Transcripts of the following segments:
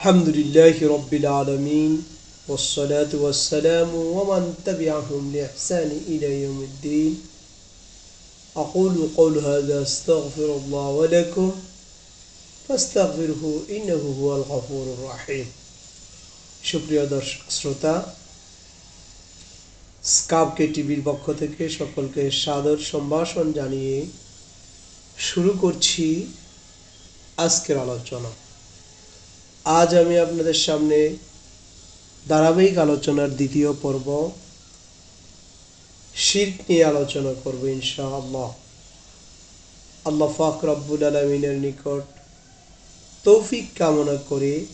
الحمد لله رب العالمين والصلاة والسلام ومن تبعهم لإحسان إلى يوم الدين أقول قول هذا استغفر الله ولكم فاستغفره إنه هو الغفور الرحيم সুপ্রিয় দর্শক শ্রোতা স্কাবকে টিভির পক্ষ থেকে সকলকে সাদর সম্ভাষণ জানিয়ে শুরু করছি আজকের আলোচনা আজ আমি আপনাদের সামনে ধারাবাহিক আলোচনার দ্বিতীয় পর্ব, শির্ক নিয়ে আলোচনা করব ইনশাআল্লাহ। আল্লাহ ফাক রব্বুল আলমিনের নিকট তৌফিক কামনা করে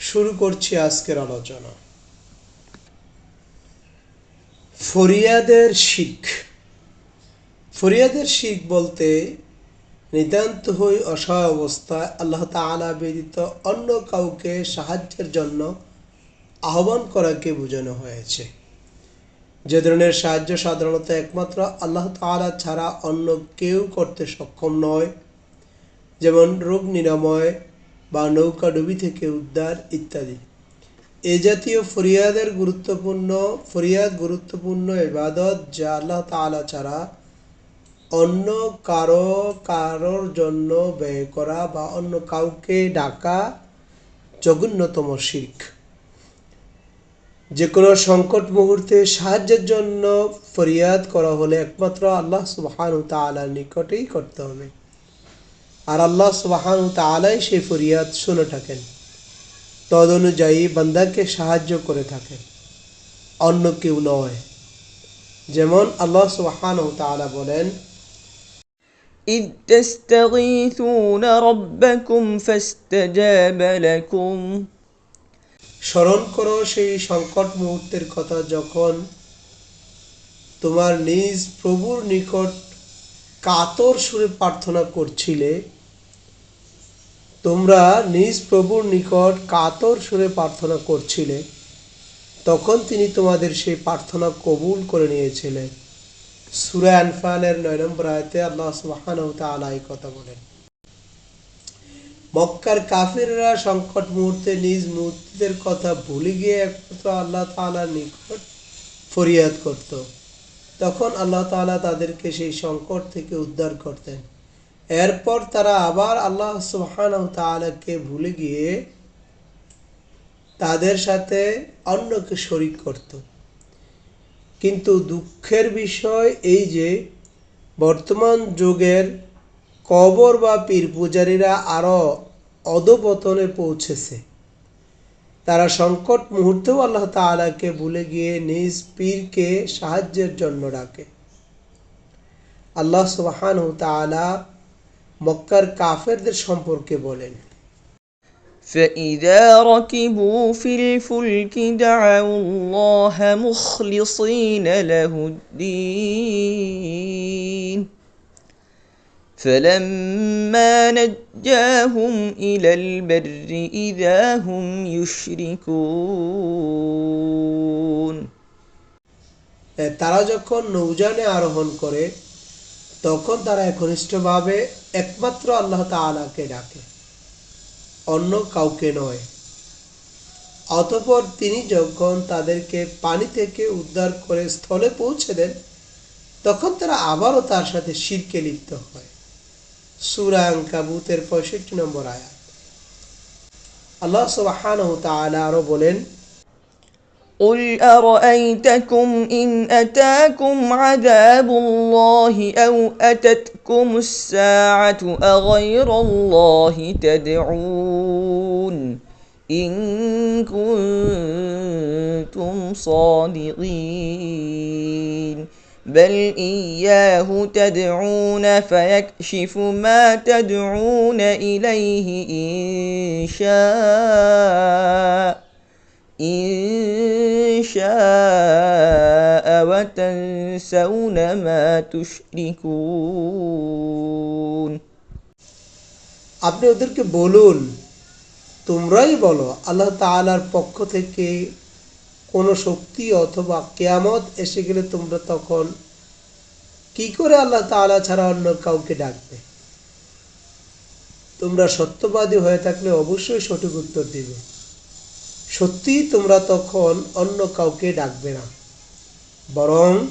শুরু করছি আজকের আলোচনা। ফরিয়াদের শিখ ফরিয়াদের শিখ বলতে নিতান্ত হই অসহায় অবস্থায় আল্লাহ তাআলা ব্যতীত অন্য কাউকে সাহায্যের জন্য আহ্বান করাকে বোঝানো হয়েছে। যে ধরনের সাহায্য সাধারণত একমাত্র আল্লাহ তাআলা ছাড়া অন্য কেউ করতে সক্ষম নয়। যেমন রোগ নিরাময় বা নৌকা ডুবি থেকে উদ্ধার ইত্যাদি। এ জাতীয় ফরিয়াদের গুরুত্বপূর্ণ, ফরিয়াদ গুরুত্বপূর্ণ ইবাদত যা আল্লাহ তাআলা ছাড়া অন্য কারও, কারোর জন্য ব্যয় করা বা অন্য কাউকে ডাকা জঘন্যতম শিখ যে কোনো সংকট মুহূর্তে সাহায্যের জন্য ফরিয়াদ করা হলে একমাত্র আল্লাহ সুবাহান তালার নিকটেই করতে হবে। আর আল্লাহ সুবাহান তালাই সেই ফরিয়াদ শুনে থাকেন। তদ অনুযায়ী বান্দাকে সাহায্য করে থাকেন। অন্য কেউ নয়। যেমন আল্লাহ সুবাহান তালা বলেন إذ تستغيثون ربكم فاستجاب لكم স্মরণ করো সেই সংকট মুহূর্তের কথা যখন তোমার নিজ প্রভুর নিকট কাতর সুরে প্রার্থনা করছিলে তোমরা নিজ প্রভুর নিকট কাতর সুরে প্রার্থনা করছিলে তখন তিনি তোমাদের সেই প্রার্থনা কবুল করে নিয়েছিলেন সুরা আনফালের নয় নম্বর আয়তে আল্লাহ এই কথা বলেন। মক্কার কাফিররা সংকট মুহূর্তে নিজ মূর্তিদের কথা ভুলে গিয়ে একমাত্র আল্লাহ তাআলার নিকট ফরিয়াদ করত। তখন আল্লাহ তাআলা তাদেরকে সেই সংকট থেকে উদ্ধার করতেন। এরপর তারা আবার আল্লাহ সুবহানাহু ওয়া তাআলাকে ভুলে গিয়ে তাদের সাথে অন্যকে শরিক করত। কিন্তু দুঃখের বিষয় এই যে, বর্তমান যুগের কবর বা পীর পূজারীরা আরও অধপতনে পৌঁছেছে। তারা সংকট মুহূর্তেও আল্লাহ তাআলাকে ভুলে গিয়ে নিজ পীরকে সাহায্যের জন্য ডাকে। আল্লাহ সুবহান তাআলা মক্কার কাফেরদের সম্পর্কে বলেন। فإذا ركبوا في الفلك دعوا الله مخلصين له الدين فلما نجاهم إلى البر إذا هم يشركون এ, তারা যখন নৌজানে আরোহণ করে তখন তারা একনিষ্ঠভাবে একমাত্র আল্লাহ তাআলাকে ডাকে অন্য কাউকে নয়। অতপর তিনি যখন তাদেরকে পানি থেকে উদ্ধার করে স্থলে পৌঁছে দেন, তখন তারা আবারও তার সাথে শিরকে লিপ্ত হয়। সুরাং কাবুতের পঁয়ষট্টি নম্বর আয়াত। আল্লাহ সুবহানাহু ওয়া তাআলা আরও বলেন قل ارايتكم ان اتاكم عذاب الله أو اتتكم الساعة اغير الله تدعون ان كنتم صادقين بل اياه تدعون فيكشف ما تدعون اليه ان شاء إن شاء وتنسون ما تشركون আপনি ওদেরকে বলুন তোমরাই বলো আল্লাহ তাআলার পক্ষ থেকে কোনো শক্তি অথবা কেয়ামত এসে গেলে তোমরা তখন কি করে আল্লাহ তাআলা ছাড়া অন্য কাউকে ডাকবে তোমরা সত্যবাদী হয়ে থাকলে অবশ্যই সঠিক উত্তর দিবে সত্যি তোমরা তখন অন্য কাউকে ডাকবে না। বরং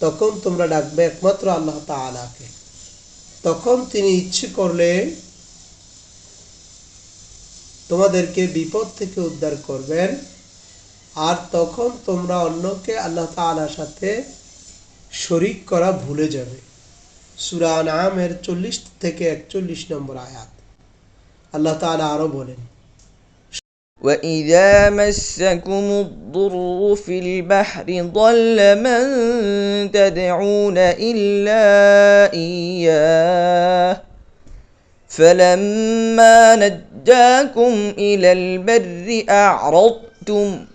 তখন তোমরা ডাকবে একমাত্র আল্লাহ তাআলাকে। তখন তিনি ইচ্ছে করলে তোমাদেরকে বিপদ থেকে উদ্ধার করবেন। আর তখন তোমরা অন্যকে আল্লাহ তাআলার সাথে শরিক করা ভুলে যাবে। সূরা নামের চল্লিশ থেকে একচল্লিশ নম্বর আয়াত। আল্লাহ তাআলা আরও বলেন وإذا مسكم الضر في البحر ضل من تدعون إلا إياه فلما نجاكم إلى البر أعرضتم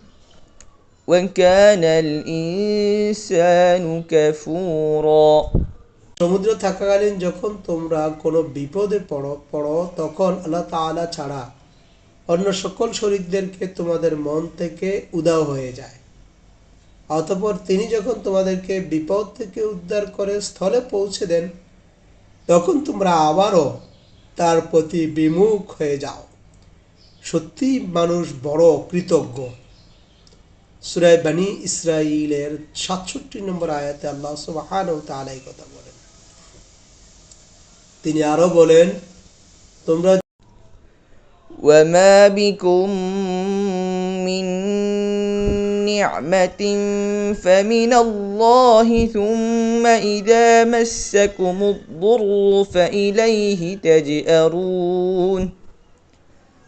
وكان الإنسان كفورا সমুদ্র থাকাকালীন যখন তোমরা কোনো বিপদে পড়ো পড়ো তখন আল্লাহ তাআলা ছাড়া অন্য সকল শরীরদেরকে তোমাদের মন থেকে উদাও হয়ে যায়। অতপর তিনি যখন তোমাদেরকে বিপদ থেকে উদ্ধার করে স্থলে পৌঁছে দেন, তখন তোমরা আবারও তার প্রতি বিমুখ হয়ে যাও। সত্যি মানুষ বড় কৃতজ্ঞ। সুরায় বানি ইসরাইলের সাতষট্টি নম্বর আয়াতে আল্লাহ সুবহানাহু ও তাআলা এই কথা বলেন। তিনি আরও বলেন, তোমরা وما بكم من نعمة فمن الله ثم إذا مسكم الضر فإليه تجأرون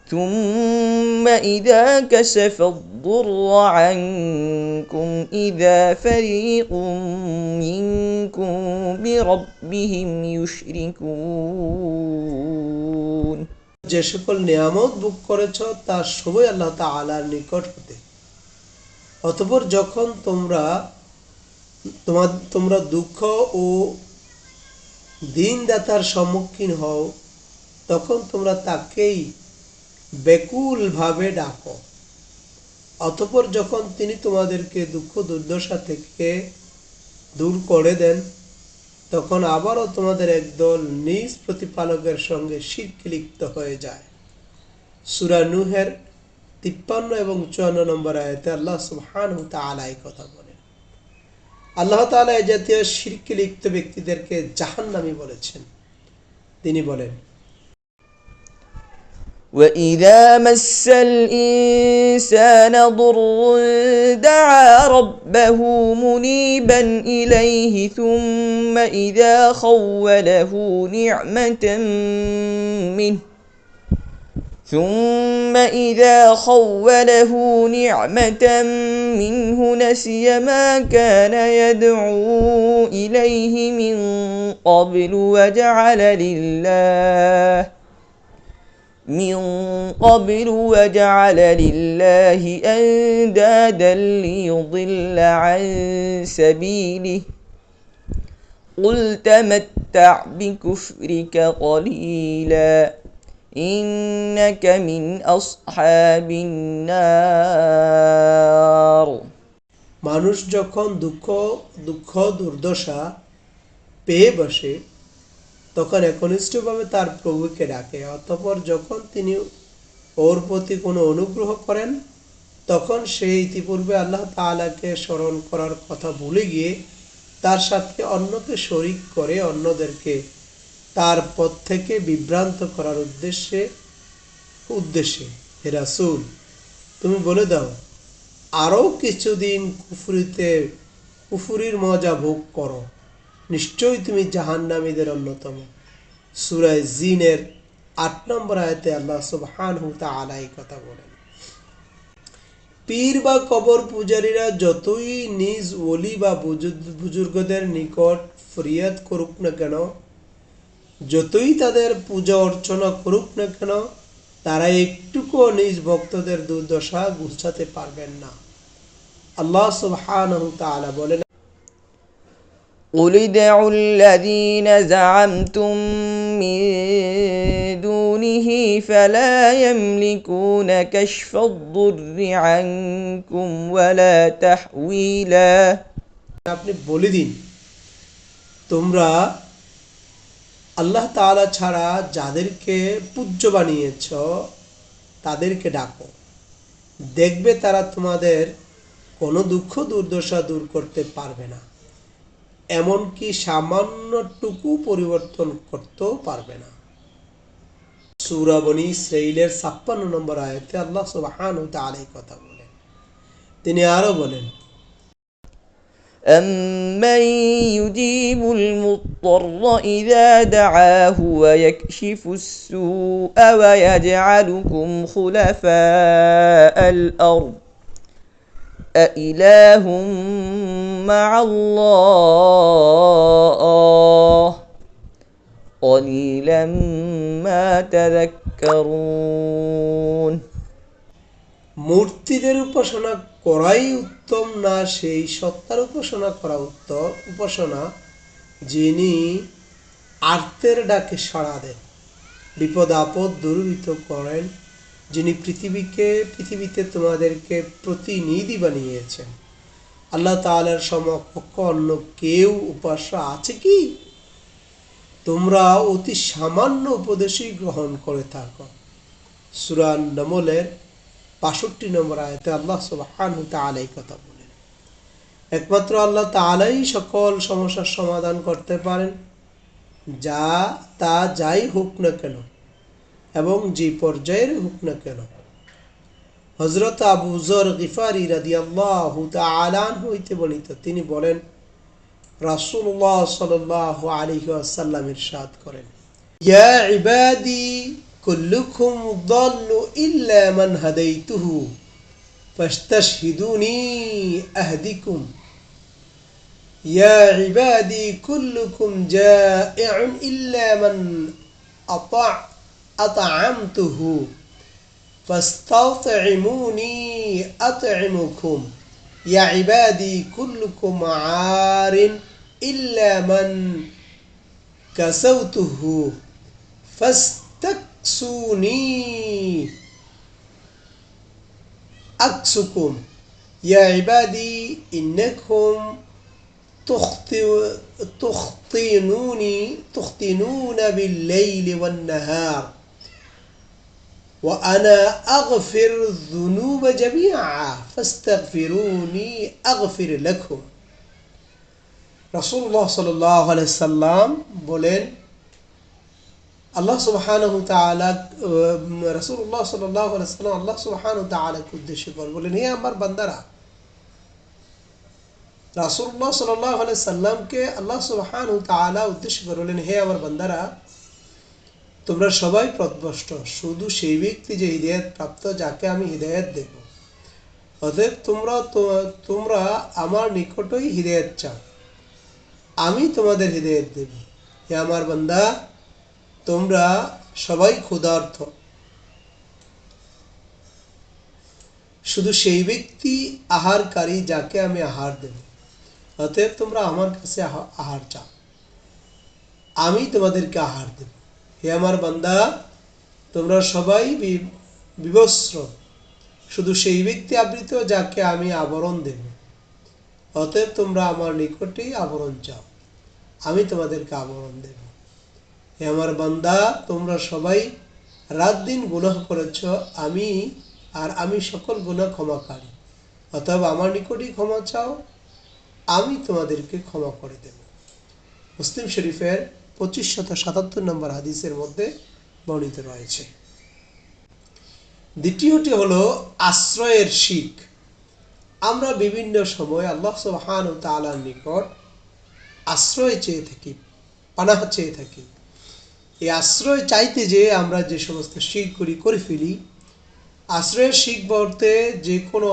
ثم إذا كشف الضر عنكم إذا فريق منكم بربهم يشركون যে সকল নিয়ামত বুক করেছ, তার সবই আল্লাহ তাআলার নিকট হতে। অতঃপর যখন তোমরা, তোমার, তোমরা দুঃখ ও দিনদাতার সম্মুখীন হও, তখন তোমরা তাকেই বেকুলভাবে ডাকো। অতঃপর যখন তিনি তোমাদেরকে দুঃখ দুর্দশা থেকে দূর করে দেন তখন আবারও তোমাদের একদল নিজ প্রতিপালকের সঙ্গে শিরকে লিপ্ত হয়ে যায়। সুরা নুহের তিপ্পান্ন এবং চুয়ান্ন নম্বর আয়তে আল্লাহ সুহান কথা বলেন। আল্লাহ তালা এ জাতীয় শিরকে লিপ্ত ব্যক্তিদেরকে জাহান্নামি বলেছেন। তিনি বলেন وإذا مس الإنسان ضر دعا ربه منيبا إليه ثم إذا خوله نعمة منه ثم إذا خوله نعمة منه نسي ما كان يدعو إليه من قبل وجعل لله من قبل وجعل لله أندادا ليضل عن سبيله قل تمتع بكفرك قليلا إنك من أصحاب النار মানুষ যখন দুঃখ দুঃখ দুর্দশা পেয়ে বসে তখন একনিষ্ঠভাবে তার প্রভুকে ডাকে। অতপর যখন তিনি ওর প্রতি কোনো অনুগ্রহ করেন, তখন সে ইতিপূর্বে আল্লাহ তাআলাকে স্মরণ করার কথা ভুলে গিয়ে তার সাথে অন্যকে শরিক করে অন্যদেরকে তার পথ থেকে বিভ্রান্ত করার উদ্দেশ্যে উদ্দেশ্যে, হে রাসূল, তুমি বলে দাও, আরও কিছুদিন কুফুরিতে, কুফুরির মজা ভোগ করো। নিশ্চয়ই তুমি জাহান্নামীদের অন্যতম। সুরায় জিনের আট নম্বর আয়তে আল্লাহ সুবহানাহু তাআলা এই কথা বলেন। পীর বা কবর পূজারীরা যতই নিজ ওলি বা বুজুর্গদের নিকট ফরিয়াদ করুক না কেন, যতই তাদের পূজা অর্চনা করুক না কেন, তারা একটুকুও নিজ ভক্তদের দুর্দশা ঘুচাতে পারবেন না। আল্লাহ সুবহানাহু তাআলা বলেন قل ادعوا الذين زعمتم من دونه فلا يملكون كشف الضر عنكم ولا تحويلا আপনি বলে দিন, তোমরা আল্লাহ তাআলা ছাড়া যাদেরকে পূজ্য বানিয়েছ, তাদেরকে ডাকো। দেখবে তারা তোমাদের কোনো দুঃখ দুর্দশা দূর করতে পারবে না। এমনকি সামান্যটুকু পরিবর্তন করতেও পারবে না সূরা বনি ইসরাইলের ছাপ্পান্ন নম্বর আয়াতে আল্লাহ সুবহানাহু ওয়া তাআলা এই কথা বলেন তিনি আরো বলেন أمن يجيب المضطر إذا دعاه ويكشف السوء ويجعلكم خلفاء الأرض أإله مع الله قليلا ما تذكرون মূর্তিদের উপাসনা করাই উত্তম না সেই সত্তার উপাসনা করা উত্তম উপাসনা যিনি আর্তের ডাকে সাড়া দেন বিপদ আপদ দূরীভূত করেন যিনি পৃথিবীকে, পৃথিবীতে তোমাদেরকে প্রতিনিধি বানিয়েছেন। আল্লাহ তাআলার সমকক্ষ অন্য কেউ উপাস্য আছে কি? তোমরা অতি সামান্য উপদেশই গ্রহণ করে থাকো। সুরান নমলের বাষট্টি নম্বর আয়তে আল্লাহ সুবহানাহু তাআলা এই কথা বলেন। একমাত্র আল্লাহ তাআলাই সকল সমস্যার সমাধান করতে পারেন, যা তা যাই হোক না কেন। এবং যে পর্যায়ের হোক না কেন হজরত আবু জর গিফারি রাদিয়াল্লাহু তাআলা আনহু হইতে বর্ণিত তিনি বলেন রাসূলুল্লাহ সাল্লাল্লাহু আলাইহি ওয়াসাল্লাম ইরশাদ করেন ইয়া ইবাদি কুল্লুকুম দাল্লু ইল্লা মান হাদাইতুহু ফাস্তাশহিদুনি আহদিকুম يا عبادي كلكم جائع إلا من أطع أطعمته. فاستطعموني أطعمكم. يا عبادي كلكم عار إلا من كسوته. فاستكسوني. أكسكم. يا عبادي إنكم تخطئ- تخطئنوني تخطئنون بالليل والنهار. وأنا أغفر الذنوب جميعا فاستغفروني أغفر لكم রসুল্লাহ সাল্লাম বলেন আল্লাহ সুবহানাহু তাআলা রসুল্লাহ সাল্লাহ সাল্লাম আল্লাহ সুবহানাহু তাআলাকে উদ্দেশ্য করে বলেন হে আমার বান্দারা রাসূলুল্লাহ সাল্লাল্লাহু আলাইহি সাল্লামকে আল্লাহ সুবহানাহু তাআলা উদ্দেশ্য করে বলেন হে আমার বান্দারা তোমরা সবাই পথভ্রষ্ট। শুধু সেই ব্যক্তি যে হৃদয়ত প্রাপ্ত, যাকে আমি হৃদয়ত দেব। অতএব তোমরা তোমরা আমার নিকটই হৃদয়ত চাও। আমি তোমাদের হৃদয়ত দেব। হে আমার বান্দা, তোমরা সবাই ক্ষুধার্থ শুধু সেই ব্যক্তি আহারকারী যাকে আমি আহার দেব। অতএব তোমরা আমার কাছে আহা- আহার চাও। আমি তোমাদেরকে আহার দেব। হে আমার বান্দা, তোমরা সবাই বিবস্ত্র। শুধু সেই ব্যক্তি আবৃত যাকে আমি আবরণ দেব। অতএব তোমরা আমার নিকটেই আবরণ চাও। আমি তোমাদেরকে আবরণ দেব। হে আমার বান্দা, তোমরা সবাই রাত দিন গুনাহ করেছ, আমি আর আমি সকল গুনাহ ক্ষমাকারী। অতএব আমার নিকটেই ক্ষমা চাও, আমি তোমাদেরকে ক্ষমা করে দেব। মুসলিম শরীফের পঁচিশ শত সাতাত্তর নম্বর হাদিসের মধ্যে বর্ণিত রয়েছে। দ্বিতীয়টি হলো আশ্রয়ের শিখ আমরা বিভিন্ন সময় আল্লাহ সুবহান ও তাআলার নিকট আশ্রয় চেয়ে থাকি, পানাহ চেয়ে থাকি। এই আশ্রয় চাইতে যে আমরা যে সমস্ত শিখ করি করে ফেলি, আশ্রয়ের শিখ বলতে যে কোনো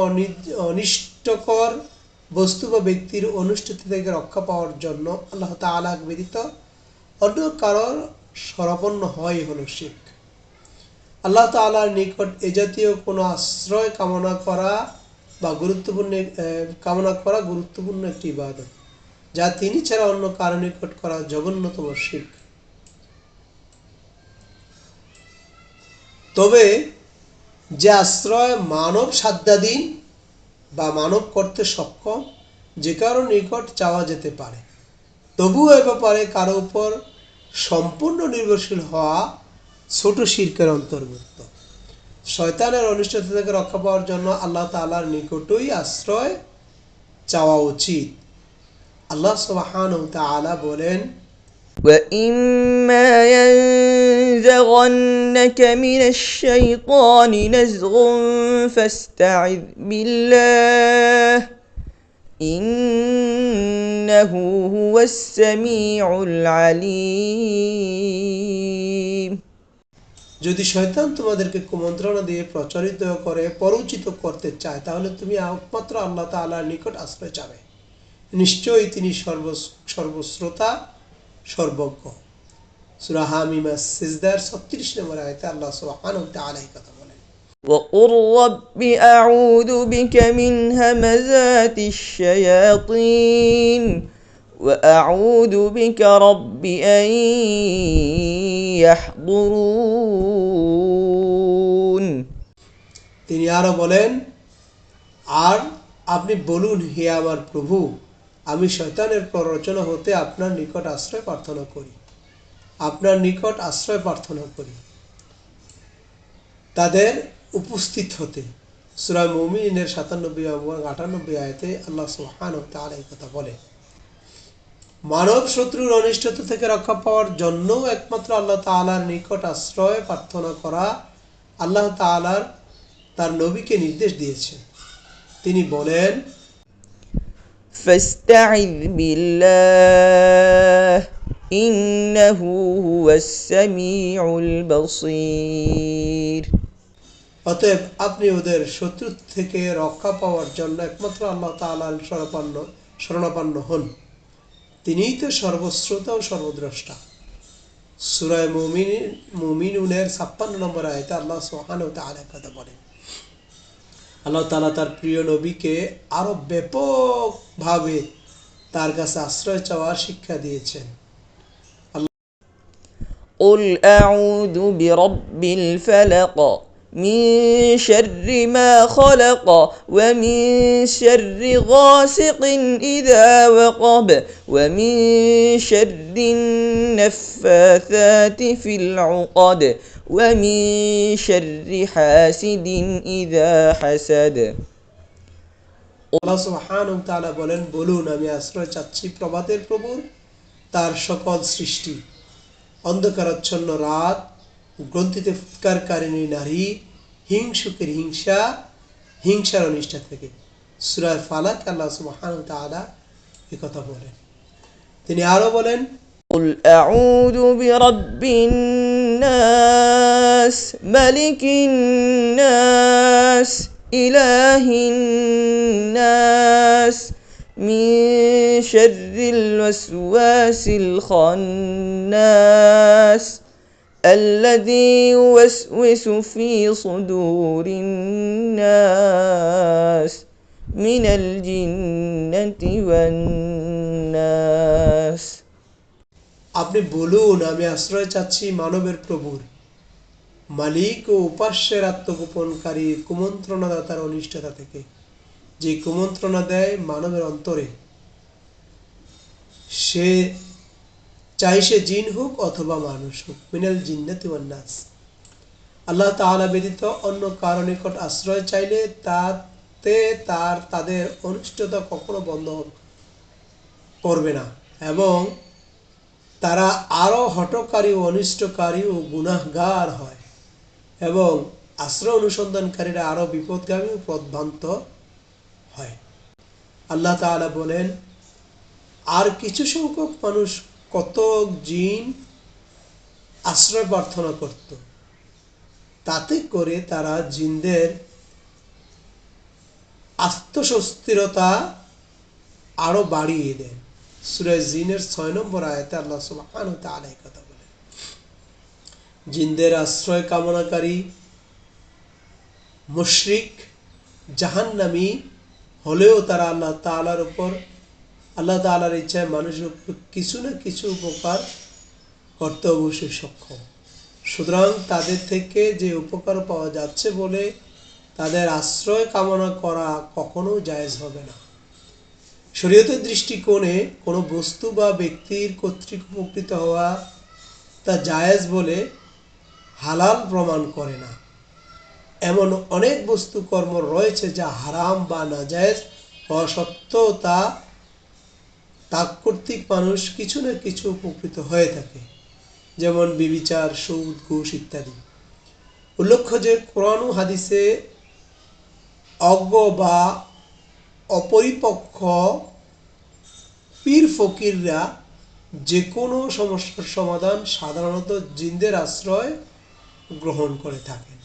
অনিষ্টকর বস্তু বা ব্যক্তির অনুষ্ঠিত থেকে রক্ষা পাওয়ার জন্য আল্লাহ তাআলা ব্যতীত অন্য কারোর সরাপন্ন হয় হলো শিখ। আল্লাহ তাআলার নিকট এ জাতীয় কোনো আশ্রয় কামনা করা বা গুরুত্বপূর্ণ কামনা করা গুরুত্বপূর্ণ একটি ইবাদত, যা তিনি ছাড়া অন্য কারও নিকট করা জঘন্যতম শিখ তবে যে আশ্রয় মানব সাধ্যাধীন বা মানব করতে সক্ষম, যে কারও নিকট চাওয়া যেতে পারে। তবুও এ ব্যাপারে কারো উপর সম্পূর্ণ নির্ভরশীল হওয়া ছোট শির্কের অন্তর্ভুক্ত শয়তানের অনিষ্টতা থেকে রক্ষা পাওয়ার জন্য আল্লাহ তাআলার নিকটই আশ্রয় চাওয়া উচিত আল্লাহ সুবহানাহু ওয়া তাআলা বলেন وإما ينزغنك من الشيطان نزغ فاستعذ بالله إنه هو السميع العليم যদি শয়তান তোমাদেরকে কুমন্ত্রণা দিয়ে প্রচারিত করে পরিচিত করতে চায় তাহলে তুমি একমাত্র আল্লাহ তাআলার নিকট আশ্রয় চাবে নিশ্চয়ই তিনি সর্ব সর্বশ্রোতা সর্বজ্ঞ সূরা হামিমা সিজদার 36 নম্বর আয়াতে আল্লাহ সুবহানাহু ওয়া তাআলা এই কথা বলেন وقل رب أعوذ بك من همزات الشياطين وأعوذ بك رب أن يحضرون তিনি আরো বলেন আর আপনি বলুন হে আমার প্রভু আমি শয়তানের প্ররোচনা হতে আপনার নিকট আশ্রয় প্রার্থনা করি আপনার নিকট আশ্রয় প্রার্থনা করি তাদের উপস্থিত হতে সূরা মুমিনের সাতানব্বই এবং আটানব্বই আয়তে আল্লাহ সুবহান তাআলা এই কথা বলে মানব শত্রুর অনিষ্টতা থেকে রক্ষা পাওয়ার জন্য একমাত্র আল্লাহ তাআলার নিকট আশ্রয় প্রার্থনা করা আল্লাহ তাআলার তার নবীকে নির্দেশ দিয়েছেন তিনি বলেন فاستعذ بالله إنه هو السميع البصير অতএব আপনি ওদের শত্রু থেকে রক্ষা পাওয়ার জন্য একমাত্র আল্লাহ তাআলার শরণাপন্ন শরণাপন্ন হন তিনিই তো সর্বশ্রোতা ও সর্বদ্রষ্টা সুরায় মুমিন মুমিনুনের ছাপ্পান্ন নম্বর আয়তে আল্লাহ সোহান ও তাআলা কথা বলেন আল্লাহ তাআলা তার প্রিয় নবীকে আরো ব্যাপকভাবে তার কাছে আশ্রয় চাওয়ার শিক্ষা দিয়েছেন قل أعوذ برب الفلق من شر ما خلق ومن شر غاسق إذا وقب ومن شر النفاثات في العقد ومن شر حاسد إذا حسد আল্লাহ সুবহানাহু ওয়া তাআলা বলেন বলুন আমি আশ্রয় চাচ্ছি প্রভাতের প্রভুর তার সকল সৃষ্টি অন্ধকারাচ্ছন্ন রাত গ্রন্থিতে ফুৎকারকারিণী নারী হিংসুকের হিংসা হিংসার অনিষ্ঠা থেকে সূরা ফালাক আল্লাহ সুবহানাহু ওয়া তাআলা এই কথা বলেন তিনি আরো বলেন قل أعوذ برب الناس ملك الناس إله الناس من شر الوسواس الخناس الذي يوسوس في صدور الناس من الجنة والناس আপনি বলুন আমি আশ্রয় চাচ্ছি মানবের প্রভুর মালিক ও উপাস্যের আত্মগোপনকারী কুমন্ত্রণাদাতার অনিষ্টতা থেকে যে কুমন্ত্রণা দেয় মানবের অন্তরে সে চাই সে জিন হোক অথবা মানুষ হোক, মিনাল জিন্নাতি ওয়ান নাস। আল্লাহ তাআলা ব্যতীত অন্য কারও নিকট আশ্রয় চাইলে তাতে তার, তাদের অনিষ্টতা কখনো বন্ধ করবে না এবং তারা আরও হটকারী ও অনিষ্টকারী ও গুনাহগার হয় এবং আশ্রয় অনুসন্ধানকারীরা আরও বিপদগামী ও পথভ্রান্ত হয়। আল্লাহ তাআলা বলেন, আর কিছু সংখ্যক মানুষ কত জিন আশ্রয় প্রার্থনা করত। তাতে করে তারা জিনদের আত্মস্বস্তিরতা আরও বাড়িয়ে দেন সূরা জিনের ছয় নম্বর আয়াতে আল্লাহ তাআলা এই কথা বলেন। জিনদের আশ্রয় কামনাকারী মুশরিক জাহান্নামি হলেও তারা আল্লাহ তালার উপর আল্লাহ তাআলার ইচ্ছায় মানুষের কিছু না কিছু উপকার করতে অবশ্যই সক্ষম। সুতরাং তাদের থেকে যে উপকার পাওয়া যাচ্ছে বলে তাদের আশ্রয় কামনা করা কখনো জায়েজ হবে না। শরীয়তের দৃষ্টিকোণে কোনো বস্তু বা ব্যক্তির কর্তৃক উপকৃত হওয়া তা জায়েজ বলে হালাল প্রমাণ করে না। এমন অনেক বস্তু কর্ম রয়েছে যা হারাম বা নাজায়েজ হওয়া সত্ত্বেও তা তা কর্তৃক মানুষ কিছু না কিছু উপকৃত হয়ে থাকে, যেমন বিবিচার, সুদ, ঘুষ ইত্যাদি। উল্লেখ্য যে কোরআন হাদিসে অজ্ঞ বা অপরিপক্ষ পীর ফকিররা যে কোনো সমস্যার সমাধান সাধারণত জিন্দের আশ্রয় গ্রহণ করে থাকেন।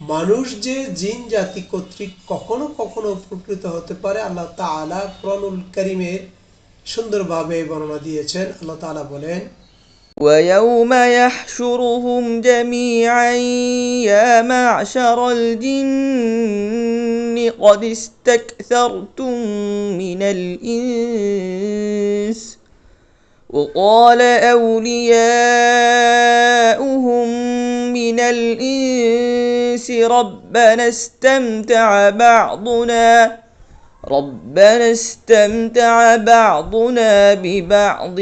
মানুষ যে জিন জাতি কর্তৃক কখনো কখনো উপকৃত হতে পারে আল্লাহ তাআলা কোরআনুল করিমের সুন্দরভাবে বর্ণনা দিয়েছেন আল্লাহ তাআলা বলেন ويوم يحشرهم جميعا يا معشر الجن قد استكثرتم من الإنس وقال أولياؤهم من الإنس ربنا استمتع بعضنا ربنا استمتع بعضنا ببعض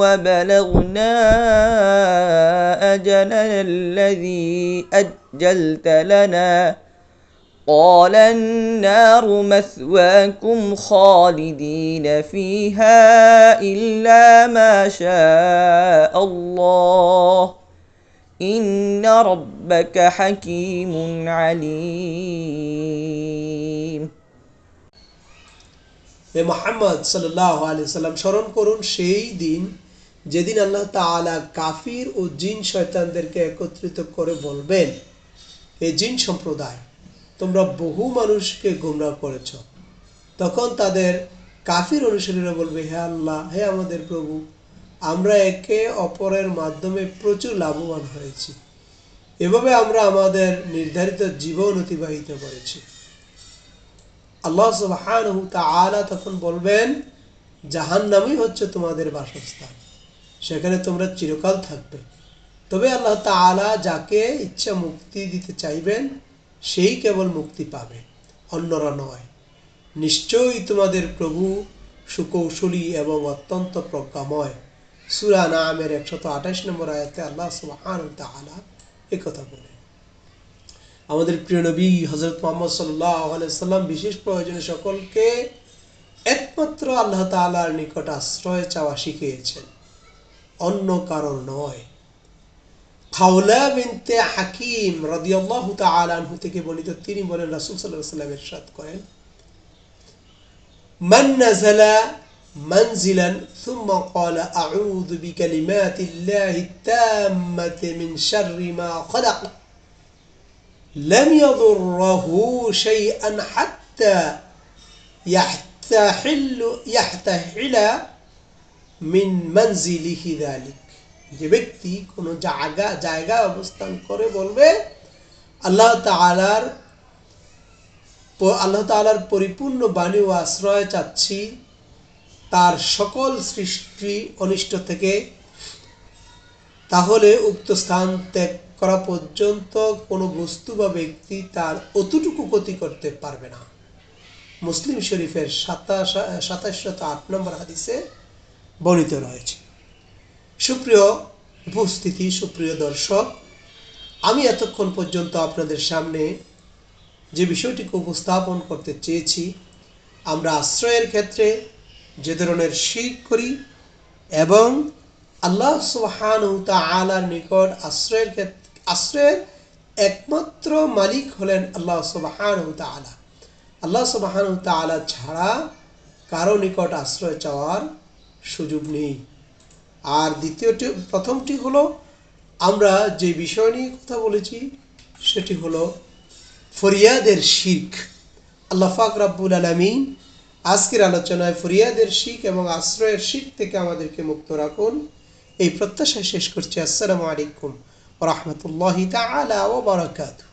وبلغنا أجلنا الذي أجلت لنا. قال النار مثواكم خالدين فيها إلا ما شاء الله. إن ربك حكيم عليم হে মোহাম্মদ সাল্লাহ আলি সাল্লাম স্মরণ করুন সেই দিন যেদিন আল্লাহ তাআলা কাফির ও জিন শয়তানদেরকে একত্রিত করে বলবেন হে জিন সম্প্রদায় তোমরা বহু মানুষকে গুমরাহ করেছ তখন তাদের কাফির অনুসারীরা বলবে হে আল্লাহ হে আমাদের প্রভু আমরা একে অপরের মাধ্যমে প্রচুর লাভবান হয়েছি। এভাবে আমরা আমাদের নির্ধারিত জীবন অতিবাহিত করেছি। আল্লাহ সুবহানাহু তাআলা তখন বলবেন, জাহান্নামই হচ্ছে তোমাদের বাসস্থান। সেখানে তোমরা চিরকাল থাকবে। তবে আল্লাহ তাআলা যাকে ইচ্ছা মুক্তি দিতে চাইবেন, সেই কেবল মুক্তি পাবে। অন্যরা নয়। নিশ্চয়ই তোমাদের প্রভু সুকৌশলী এবং অত্যন্ত প্রজ্ঞাময়। সুরা নামের একশত আঠাশ নম্বর আয়াতে আল্লাহ সুবাহান একথা বলে আমাদের প্রিয় নবী হজরত মোহাম্মদ সাল্লাহ সাল্লাম বিশেষ প্রয়োজনে সকলকে একমাত্র আল্লাহ তালার নিকট আশ্রয় চাওয়া শিখিয়েছেন। অন্য কারণ নয়। খাওলা বিনতে হাকিম রদিয়াল্লাহ তালাহু থেকে বলিত তিনি বলেন রাসুল সাল্লাহ সাল্লাম এরশাদ করেন, মান নাজালা منزلا ثم قال أعوذ بكلمات الله التامة من شر ما خلق لم يضره شيئا حتى يحتحل يحتحل من منزله ذلك যে ব্যক্তি কোনো জায়গা জায়গা অবস্থান করে বলবে আল্লাহ তাআলার প- আল্লাহ তাআলার পরিপূর্ণ বাণী ও আশ্রয় চাচ্ছি তার সকল সৃষ্টি অনিষ্ট থেকে, তাহলে উক্ত স্থান ত্যাগ করা পর্যন্ত কোনো বস্তু বা ব্যক্তি তার অতটুকু ক্ষতি করতে পারবে না। মুসলিম শরীফের সাতাশ সাতাশশত আট নম্বর হাদিসে বর্ণিত রয়েছে। সুপ্রিয় উপস্থিতি, সুপ্রিয় দর্শক, আমি এতক্ষণ পর্যন্ত আপনাদের সামনে যে বিষয়টিকে উপস্থাপন করতে চেয়েছি, আমরা আশ্রয়ের ক্ষেত্রে যে ধরনের শির করি এবং আল্লাহ সুবহান আলার নিকট আশ্রয়ের আশ্রয়ের একমাত্র মালিক হলেন আল্লাহ সুবহান আলা আল্লাহ সুবহান আলা ছাড়া কারও নিকট আশ্রয় চাওয়ার সুযোগ নেই। আর দ্বিতীয়টি, প্রথমটি হলো, আমরা যে বিষয় নিয়ে কথা বলেছি, সেটি হলো ফরিয়াদের শির্ক। আল্লাহ ফাক রাব্বুল আলামিন আজকের আলোচনায় ফরিয়াদের শিখ এবং আশ্রয়ের শিখ থেকে আমাদেরকে মুক্ত রাখুন। এই প্রত্যাশায় শেষ করছি। আসসালামু আলাইকুম রহমতুল্লাহ তালা ও বারাকাতুহু।